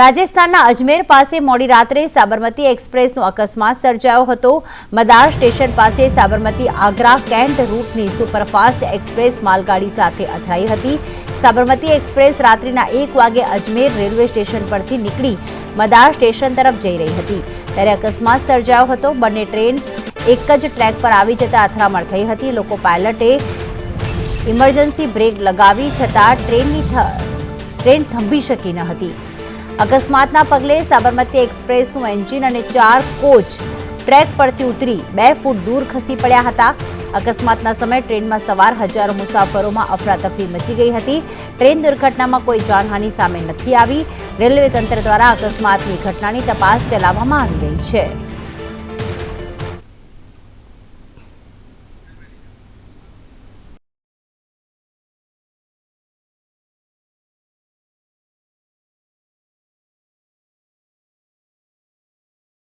રાજસ્થાનના અજમેર પાસે મોડી રાત્રે સાબરમતી એક્સપ્રેસનો અકસ્માત સર્જાયો હતો. મદાર સ્ટેશન પાસે સાબરમતી આગ્રા કેન્ટ રૂટની સુપરફાસ્ટ એક્સપ્રેસ માલગાડી સાથે અથડાઈ હતી. સાબરમતી એક્સપ્રેસ રાત્રિના એક વાગે અજમેર રેલવે સ્ટેશન પરથી નીકળી મદાર સ્ટેશન તરફ જઈ રહી હતી. ત્યારે અકસ્માત સર્જાયો હતો. બંને ટ્રેન એક જ ટ્રેક પર આવી જતા અથડામણ થઈ હતી. લોકો પાયલટે ઇમરજન્સી બ્રેક લગાવી છતાં ટ્રેનની ટ્રેન થંભી શકી ન હતી. અકસ્માતના પગલે સાબરમતી એક્સપ્રેસનું એન્જિન અને ચાર કોચ ટ્રેક પરથી ઉતરી બે ફૂટ દૂર ખસી પડ્યા હતા. અકસ્માતના સમયે ટ્રેનમાં સવાર હજારો મુસાફરોમાં અફરાતફરી મચી ગઈ હતી. ટ્રેન દુર્ઘટનામાં કોઈ જાનહાનિ સામે નથી આવી. રેલવે તંત્ર દ્વારા અકસ્માતની ઘટનાની તપાસ ચલાવવામાં આવી રહી છે.